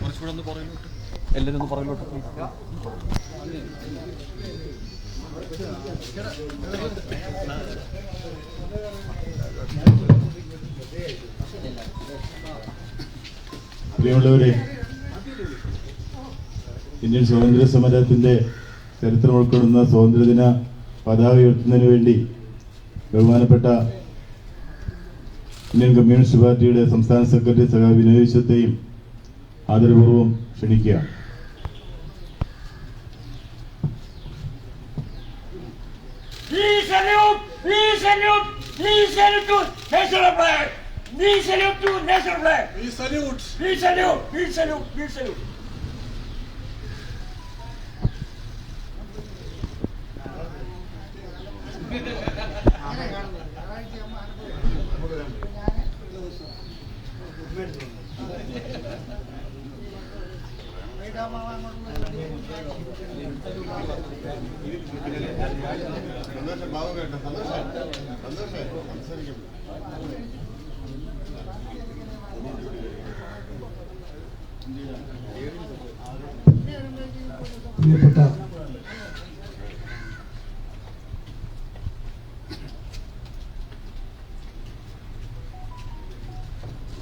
കുറച്ചുകൂടെ ഒന്ന് പ്രിയമുള്ളവരെ ഇന്ത്യൻ സ്വാതന്ത്ര്യ സമരത്തിന്റെ ചരിത്രം ഉൾക്കൊള്ളുന്ന സ്വാതന്ത്ര്യദിന പതാക ഉയർത്തുന്നതിന് വേണ്ടി ബഹുമാനപ്പെട്ട ഇന്ത്യൻ കമ്മ്യൂണിസ്റ്റ് പാർട്ടിയുടെ സംസ്ഥാന സെക്രട്ടറി സഖാ വിനോദ് വിശ്വത്തെയും ആദരപൂർവം ക്ഷണിക്കുക! National flag! Vi salute! Vi salute! Vi salute! Vi salute! സന്തോഷം ഭാവം കേട്ടോ സന്തോഷം സന്തോഷം സംസാരിക്കും പ്രിയപ്പെട്ട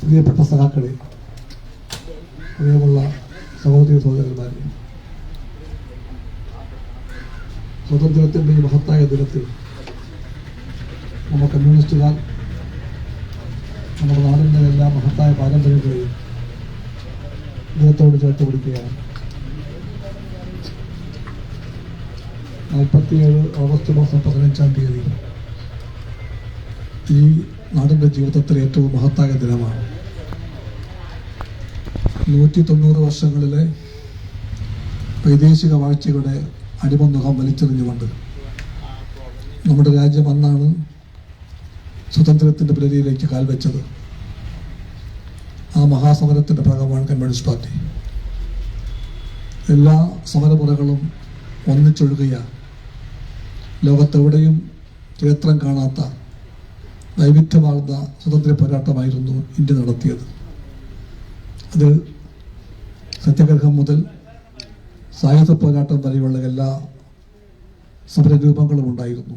പ്രിയപ്പെട്ട സഖാക്കളെ പ്രിയമുള്ള സഹോദരി സഹോദരന്മാരെ സ്വാതന്ത്ര്യത്തിന്റെ ഈ മഹത്തായ ദിനത്തിൽ നമ്മൾ കമ്മ്യൂണിസ്റ്റുകാർ നമ്മുടെ നാടിന്റെ എല്ലാ മഹത്തായ പാരമ്പര്യങ്ങളെയും ദിനത്തോട് ചേർത്ത് പിടിക്കുകയാണ്. നാൽപ്പത്തിയേഴ് ഓഗസ്റ്റ് മാസം പതിനഞ്ചാം തീയതി ഈ നാടിന്റെ ജീവിതത്തിലെ ഏറ്റവും മഹത്തായ ദിനമാണ്. നൂറ്റി തൊണ്ണൂറ് വർഷങ്ങളിലെ വൈദേശിക വാഴ്ചയുടെ അടിമമുഖം വലിച്ചെറിഞ്ഞുകൊണ്ട് നമ്മുടെ രാജ്യം അന്നാണ് സ്വതന്ത്രത്തിന്റെ പുലരിയിലേക്ക് കാൽവെച്ചത് ആ മഹാസമരത്തിന്റെ ഭാഗമാണ് കമ്മ്യൂണിസ്റ്റ് പാർട്ടി. എല്ലാ സമരമുറകളും ഒന്നിച്ചൊഴുകുകയാണ് ലോകത്തെവിടെയും ചരിത്രം കാണാത്ത വൈവിധ്യമാർന്ന സ്വതന്ത്ര പോരാട്ടമായിരുന്നു ഇന്ത്യ നടത്തിയത്. അതിൽ സത്യാഗ്രഹം മുതൽ സായുധ പോരാട്ടം വരെയുള്ള എല്ലാ സമരരൂപങ്ങളും ഉണ്ടായിരുന്നു.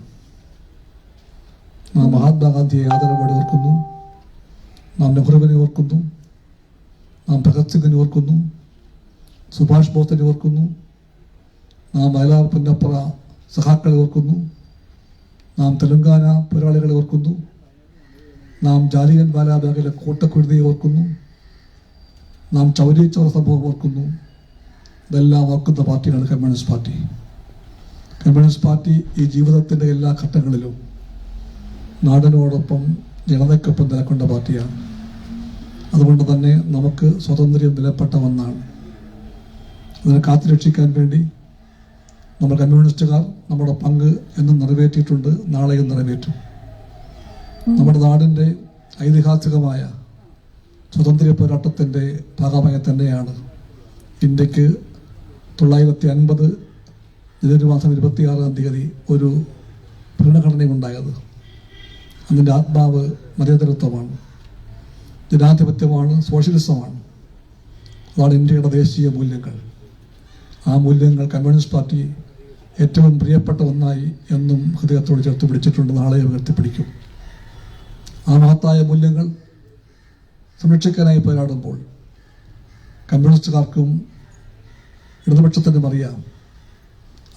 നാം മഹാത്മാഗാന്ധിയെ ആദരവോടെ ഓർക്കുന്നു. നാം നെഹ്റുവിനെ ഓർക്കുന്നു. നാം ഭഗത് സിംഗിനെ ഓർക്കുന്നു. സുഭാഷ് ബോസിനെ ഓർക്കുന്നു. നാം മൈലാർ പുന്നപ്പുറ സഹാക്കളെ ഓർക്കുന്നു. നാം തെലങ്കാന പോരാളികളെ ഓർക്കുന്നു. നാം ജാലിയൻ വാലാബാഗിലെ കൂട്ടക്കുരുതിയെ ഓർക്കുന്നു. നാം ചൗരി ചോറ സംഭവം ഓർക്കുന്നു. ഇതെല്ലാം ഓർക്കുന്ന പാർട്ടിയാണ് കമ്മ്യൂണിസ്റ്റ് പാർട്ടി. കമ്മ്യൂണിസ്റ്റ് പാർട്ടി ഈ ജീവിതത്തിന്റെ എല്ലാ ഘട്ടങ്ങളിലും നാടിനോടൊപ്പം ജനതയ്ക്കൊപ്പം നിലക്കൊണ്ട പാർട്ടിയാണ്. അതുകൊണ്ട് തന്നെ നമുക്ക് സ്വാതന്ത്ര്യം വിലപ്പെട്ട ഒന്നാണ്. അതിനെ കാത്തുരക്ഷിക്കാൻ വേണ്ടി നമ്മൾ കമ്മ്യൂണിസ്റ്റുകാർ നമ്മുടെ പങ്ക് എന്നും നിറവേറ്റിയിട്ടുണ്ട് നാളെയും നിറവേറ്റും. നമ്മുടെ നാടിന്റെ ഐതിഹാസികമായ സ്വാതന്ത്ര്യ പോരാട്ടത്തിന്റെ ഭാഗമായി തന്നെയാണ്. ഇന്ത്യയ്ക്ക് തൊള്ളായിരത്തി അൻപത് ജനുവരി മാസം ഇരുപത്തിയാറാം തീയതി ഒരു ഭരണഘടനയുണ്ടായത് അതിന്റെ ആത്മാവ് മതേതരത്വമാണ്. ജനാധിപത്യമാണ് സോഷ്യലിസമാണ്. അതാണ് ഇന്ത്യയുടെ ദേശീയ മൂല്യങ്ങൾ. ആ മൂല്യങ്ങൾ കമ്മ്യൂണിസ്റ്റ് പാർട്ടി ഏറ്റവും പ്രിയപ്പെട്ട ഒന്നായി എന്നും ഹൃദയത്തോട് ചേർത്ത് പിടിച്ചിട്ടുണ്ട് നാളെ ഉയർത്തിപ്പിടിക്കും. ആ മഹത്തായ മൂല്യങ്ങൾ സംരക്ഷിക്കാനായി പോരാടുമ്പോൾ കമ്മ്യൂണിസ്റ്റുകാർക്കും ഇടതുപക്ഷത്തിനും അറിയാം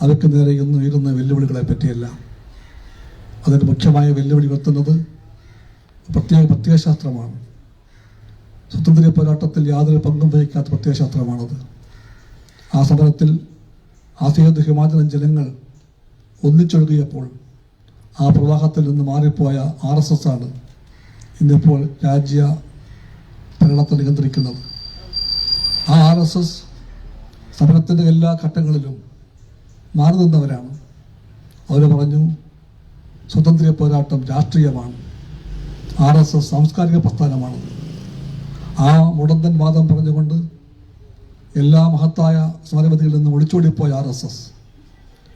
അവർക്ക് നേരെ ഇന്ന് ഉയരുന്ന വെല്ലുവിളികളെ പറ്റിയല്ല. അതിന് മുഖ്യമായ വെല്ലുവിളി ഉയർത്തുന്നത് പ്രത്യേക പ്രത്യയശാസ്ത്രമാണ്. സ്വാതന്ത്ര്യ പോരാട്ടത്തിൽ യാതൊരു പങ്കും വഹിക്കാത്ത പ്രത്യയശാസ്ത്രമാണത്. ആ സമരത്തിൽ ആസിയത് ഹിമാചലൻ ജനങ്ങൾ ഒന്നിച്ചൊഴുകിയപ്പോൾ ആ പ്രവാഹത്തിൽ നിന്ന് മാറിപ്പോയ ആർ എസ് എസ് ആണ്. ഇന്നിപ്പോൾ രാജ്യ ഭരണത്തെ നിയന്ത്രിക്കുന്നത്. ആ ആർ എസ് എസ് സമരത്തിന്റെ എല്ലാ ഘട്ടങ്ങളിലും മാറി നിന്നവരാണ്. അവർ പറഞ്ഞു സ്വതന്ത്ര പോരാട്ടം രാഷ്ട്രീയമാണ്. ആർ എസ് എസ് സാംസ്കാരിക പ്രസ്ഥാനമാണ്. ആ മുടന്തൻ വാദം പറഞ്ഞുകൊണ്ട് എല്ലാ മഹത്തായ സമരപതികളിൽ നിന്നും ഒളിച്ചോടിപ്പോയ ആർ എസ് എസ്.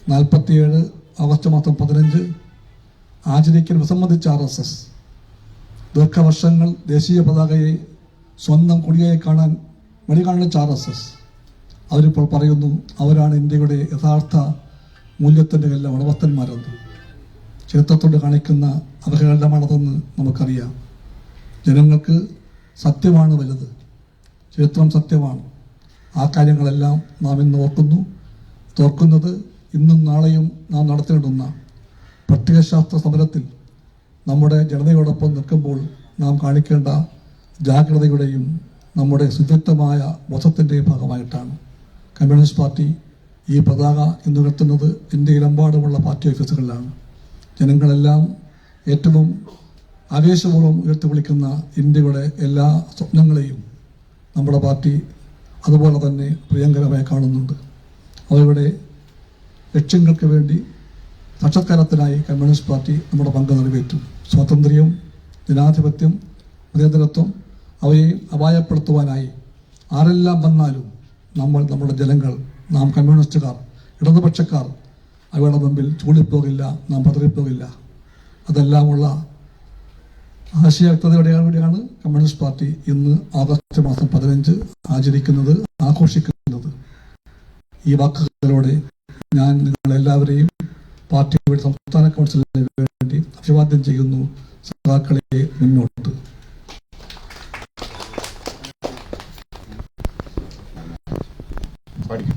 നാൽപ്പത്തിയേഴ് ഓഗസ്റ്റ് മാസം പതിനഞ്ച് ആചരിക്കൽ വിസമ്മതിച്ച ആർ എസ് എസ്. ദീർഘവർഷങ്ങൾ ദേശീയ പതാകയെ സ്വന്തം കുടിയായി കാണാൻ വഴി കാണുന്ന ആർ എസ് എസ് അവരിപ്പോൾ പറയുന്നു അവരാണ് ഇന്ത്യയുടെ യഥാർത്ഥ മൂല്യത്തിന്റെ എല്ലാം ഉടമസ്ഥന്മാരെന്ന് ചരിത്രത്തോട് കാണിക്കുന്ന അവഹേളനമാണതെന്ന് നമുക്കറിയാം. ജനങ്ങൾക്ക് സത്യമാണ് വലുത്. ചരിത്രം സത്യമാണ്. ആ കാര്യങ്ങളെല്ലാം നാം ഇന്ന് ഓർക്കുന്നു. തോർക്കുന്നത് ഇന്നും നാളെയും നാം നടത്തേണ്ടുന്ന പ്രത്യയശാസ്ത്ര സമരത്തിൽ നമ്മുടെ ജനതയോടൊപ്പം നിൽക്കുമ്പോൾ നാം കാണിക്കേണ്ട ജാഗ്രതയുടെയും നമ്മുടെ ശുചിത്വമായ ബോധത്തിന്റെയും ഭാഗമായിട്ടാണ് കമ്മ്യൂണിസ്റ്റ് പാർട്ടി ഈ പതാക ഇന്ന് ഉയർത്തുന്നത് ഇന്ത്യയിലെമ്പാടുമുള്ള പാർട്ടി ഓഫീസുകളിലാണ്. ജനങ്ങളെല്ലാം ഏറ്റവും ആവേശപൂർവം ഉയർത്തി വിളിക്കുന്ന ഇന്ത്യയുടെ എല്ലാ സ്വപ്നങ്ങളെയും നമ്മുടെ പാർട്ടി അതുപോലെ തന്നെ പ്രിയങ്കരമായി കാണുന്നുണ്ട്. അവരുടെ ലക്ഷ്യങ്ങൾക്ക് വേണ്ടി സാക്ഷാത്കാരത്തിനായി കമ്മ്യൂണിസ്റ്റ് പാർട്ടി നമ്മുടെ പങ്ക് നിറവേറ്റും. സ്വാതന്ത്ര്യം ജനാധിപത്യം മതേതരത്വം അവയെ അപായപ്പെടുത്തുവാനായി ആരെല്ലാം വന്നാലും നമ്മൾ നമ്മുടെ ജനങ്ങൾ നാം കമ്മ്യൂണിസ്റ്റുകാർ ഇടതുപക്ഷക്കാർ അവയുടെ മുമ്പിൽ ചൂളിപ്പോകില്ല നാം പതറിപ്പോകില്ല. അതെല്ലാമുള്ള ആശയക്തതയോടെയാണ് കമ്മ്യൂണിസ്റ്റ് പാർട്ടി ഇന്ന് ആഗസ്റ്റ് മാസം പതിനഞ്ച് ആചരിക്കുന്നത് ആഘോഷിക്കുന്നത്. ഈ വാക്കുകളിലൂടെ ഞാൻ നിങ്ങളെല്ലാവരെയും പാർട്ടിയുടെ സംസ്ഥാന കൗൺസിലിന് വേണ്ടി അഭിവാദ്യം ചെയ്യുന്നു. സഖാക്കളെ മുന്നോട്ട്. പഠിക്കും.